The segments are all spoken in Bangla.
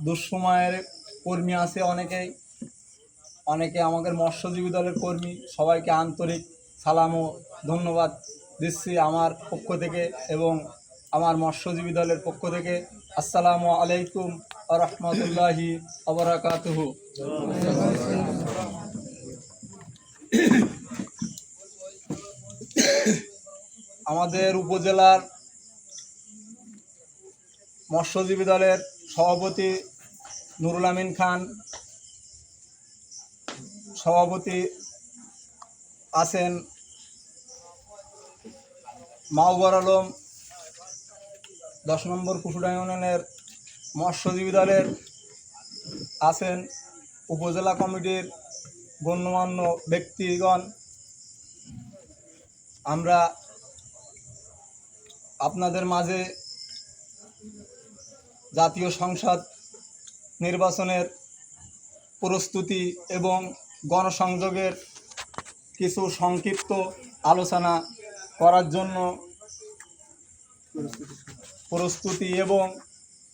দুঃসময়ের কর্মী আছে অনেকেই। অনেকে আমাদের মৎস্যজীবী দলের কর্মী। সবাইকে আন্তরিক সালাম ও ধন্যবাদ দিচ্ছি আমার পক্ষ থেকে এবং আমার মৎস্যজীবী দলের পক্ষ থেকে। আসসালামু আলাইকুম রহমতুল্লাহি আবরাকাতুহু আমাদের উপজেলার মৎস্যজীবী দলের সভাপতি নুরুল আমিন খান, সভাপতি আছেন মাওবর আলম, দশ নম্বর কুসুডা ইউনিয়নের মৎস্যজীবী দলের আছেন উপজেলা কমিটির গণ্যমান্য ব্যক্তিগণ। আমরা আপনাদের মাঝে জাতীয় সংসদ নির্বাচনের প্রস্তুতি এবং গণসংযোগের কিছু সংক্ষিপ্ত আলোচনা করার জন্য প্রস্তুতি এবং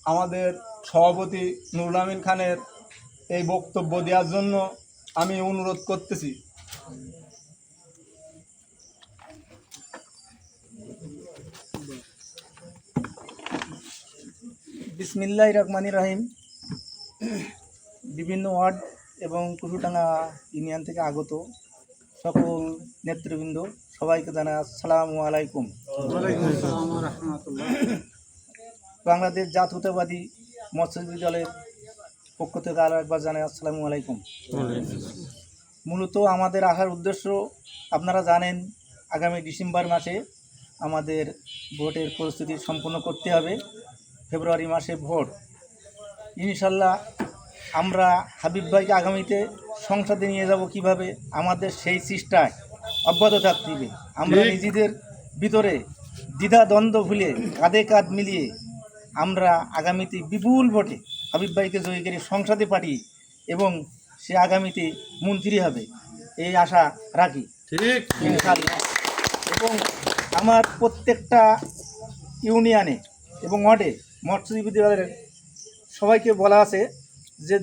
আমাদের সভাপতি নুরুল আমিন খানের এই বক্তব্য দেওয়ার জন্য আমি অনুরোধ করতেছি। বিসমিল্লাহ রহমানি রাহিম। বিভিন্ন ওয়ার্ড এবং কুসুটাঙ্গা ইউনিয়ন থেকে আগত সকল নেতৃবৃন্দ সবাইকে জানাই আসসালামু আলাইকুম। বাংলাদেশ জাতীয়তাবাদী মৎস্যজীবী দলের পক্ষ থেকে আরও একবার জানাই আসসালামু আলাইকুম। মূলত আমাদের আসার উদ্দেশ্য আপনারা জানেন আগামী ডিসেম্বর মাসে আমাদের ভোটের প্রস্তুতি সম্পন্ন করতে হবে। ফেব্রুয়ারি মাসে ভোট। ইনশাল্লাহ আমরা হাবিব ভাইকে আগামীতে সংসদে নিয়ে যাব কীভাবে? আমাদের সেই চেষ্টায় অব্যাহত থাকতে হবে। আমরা নিজেদের ভিতরে দ্বিধা দ্বন্দ্ব ভুলে কাঁধে কাঁধ মিলিয়ে আমরা আগামীতে বিপুল ভোটে হাবিব ভাইকে জয়ী করে সংসদে পাঠিয়ে এবং সে আগামীতে মন্ত্রী হবে। এই আশা রাখি। ঠিক। এবং আমার প্রত্যেকটা ইউনিয়নে এবং ওয়ার্ডে মৎস্যজীবী দলের সবাইকে বলা আছে যে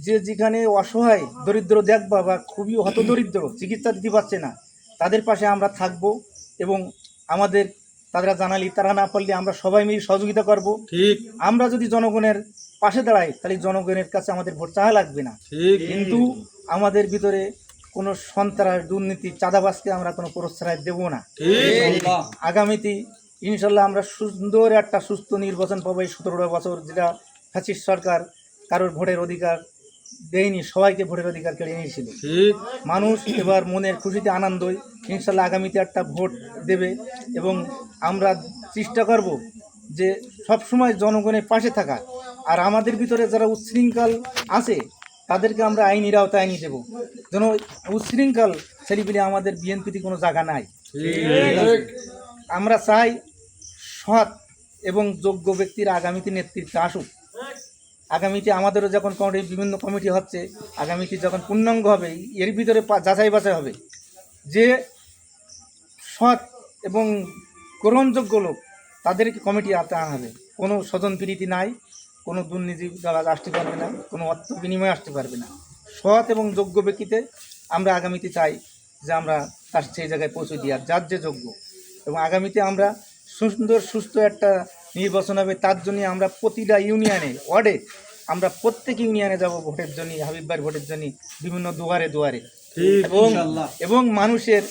যে যেখানে অসহায় দরিদ্র দেখবা বা খুবই হতদরিদ্র চিকিৎসা দিতে পারছে না তাদের পাশে আমরা থাকব এবং আমাদের তারা জানালি তারা না পারলে আমরা সবাই মিলে সহযোগিতা করব। ঠিক। আমরা যদি জনগণের পাশে দাঁড়াই তাহলে জনগণের কাছে আমাদের ভোট চাহা লাগবে না। কিন্তু আমাদের ভিতরে কোনো সন্ত্রাস দুর্নীতি চাঁদাবাসকে আমরা কোনো প্রশ্রয় দেব না। ঠিক। আগামীতে ইনশাল্লাহ আমরা সুন্দর একটা সুস্থ নির্বাচন পাবো এই সতেরোটা বছর যেটা ফ্যাসিস্ট সরকার কারোর ভোটের অধিকার দেয়নি সবাইকে ভোটের অধিকার কেড়ে নিয়েছিল। মানুষ এবার মনের খুশিতে আনন্দই ইনশাল্লাহ আগামীতে একটা ভোট দেবে এবং আমরা চেষ্টা করব যে সবসময় জনগণের পাশে থাকা আর আমাদের ভিতরে যারা উচ্ছৃঙ্খল আছে তাদেরকে আমরা আইনির আওতায় আনিয়ে দেবো যেন উচ্ছৃঙ্খল ছেলেপিলে আমাদের বিএনপিতে কোনো জায়গা নাই। আমরা চাই সৎ এবং যোগ্য ব্যক্তির আগামীতে নেতৃত্বে আসুক। আগামীতে আমাদেরও যখন কমিটি, বিভিন্ন কমিটি হচ্ছে, আগামীতে যখন পূর্ণাঙ্গ হবে, এর ভিতরে যাচাই বাছাই হবে। যে সৎ এবং গ্রহণযোগ্য লোক, তাদেরকে কমিটি আনা হবে। কোনো স্বজন প্রীতি নাই, কোনো দুর্নীতি দ্বারা আসতে পারবে না, কোনো অর্থ বিনিময়ে আসতে পারবে না। সৎ এবং যোগ্য ব্যক্তিতে আমরা আগামীতে চাই যে আমরা তার সেই জায়গায় পৌঁছে আর যার যে যোগ্য। এবং আগামীতে আমরা সুন্দর সুস্থ একটা নির্বাচন হবে তার জন্য আমরা প্রতিটা ইউনিয়নে ওয়ার্ডে আমরা প্রত্যেক ইউনিয়নে যাব ভোটের জন্য হাবিববার ভোটের জন্য বিভিন্ন দুয়ারে দুয়ারে। এবং এবং মানুষের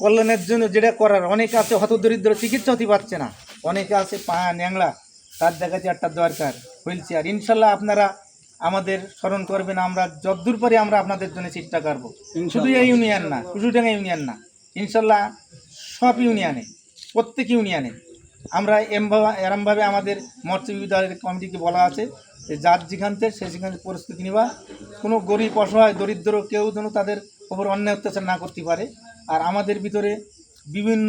কল্যাণের জন্য যেটা করার অনেকে আছে হতদরিদ্র চিকিৎসা হতে পারছে না। অনেকে আছে পা ন্যাংলা তার দেখাচ্ছে একটা দরকার হুইল চেয়ার ইনশাল্লাহ আপনারা আমাদের স্মরণ করবেন আমরা যদ্দূর পরে আমরা আপনাদের জন্য চেষ্টা করব। শুধু এই ইউনিয়ন না কুসুডাঙ্গা ইউনিয়ন না। ইনশাল্লাহ সব ইউনিয়নে, প্রত্যেক ইউনিয়নে। আমরা এমভাবে, এরমভাবে আমাদের মৎস্যজীবী দলের কমিটিকে বলা আছে যে যার যেখান থেকে, সে যেখান থেকে প্রস্তুতি নিবা। কোনো গরিব, অসহায়, দরিদ্র কেউ যেন তাদের ওপর অন্যায় অত্যাচার না করতে পারে। আর আমাদের ভিতরে বিভিন্ন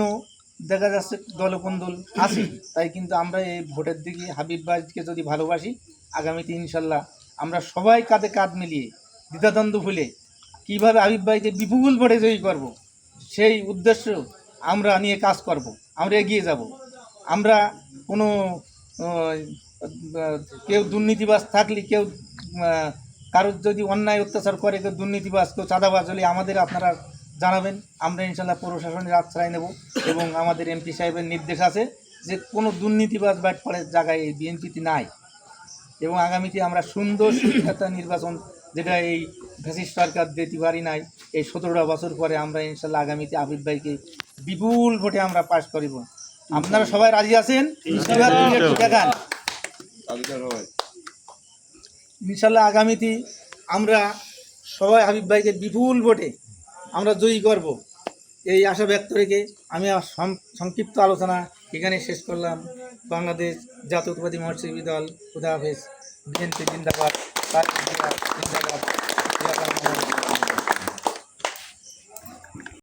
দেখা যাচ্ছে দলকন্দল আছে তাই কিন্তু আমরা এই ভোটের দিকে হাবিব ভাইকে যদি ভালোবাসি, আগামীতে ইনশাল্লাহ আমরা সবাই কাঁধে কাঁধ মিলিয়ে, দ্বিধাদ্বন্দ্ব ভুলে কীভাবে হাবিব ভাইকে বিপুল ভোটে জয়ী করব, সেই উদ্দেশ্য আমরা নিয়ে কাজ করব, আমরা এগিয়ে যাব। আমরা কোনো কেউ দুর্নীতিবাজ থাকলে কেউ কারোর যদি অন্যায় অত্যাচার করে, কেউ দুর্নীতিবাজ, কেউ চাঁদাবাজ হলে আমাদের আপনারা জানাবেন। আমরা ইনশাল্লাহ প্রশাসনের আশ্রয় নেব এবং আমাদের এমপি সাহেবের নির্দেশ আছে যে কোনো দুর্নীতিবাজ বাট পড়ে জায়গায় এই বিএনপিতে নাই। এবং আগামীতে আমরা সুন্দর সুখ্যাত নির্বাচন, যেটা এই ফ্যাসিস্ট সরকার দিতে পারি নাই, এই সতেরোটা বছর পরে আমরা ইনশাল্লাহ আগামীতে আবিদ ভাইকে বিপুল ভোটে আমরা পাশ করিব। আপনারা সবাই রাজি আছেন? দেখান। ইনশাল্লাহ আগামীতে আমরা সবাই হাবিব ভাইকে বিপুল ভোটে আমরা জয়ী করব। এই আশা ব্যক্ত রেখে আমি সংক্ষিপ্ত আলোচনা এখানে শেষ করলাম। বাংলাদেশ জাতীয়তাবাদী মৎস্যজীবী দল খুদা হাফেজ বিএনপি জিন্দাবাদ জিন্দাবাদ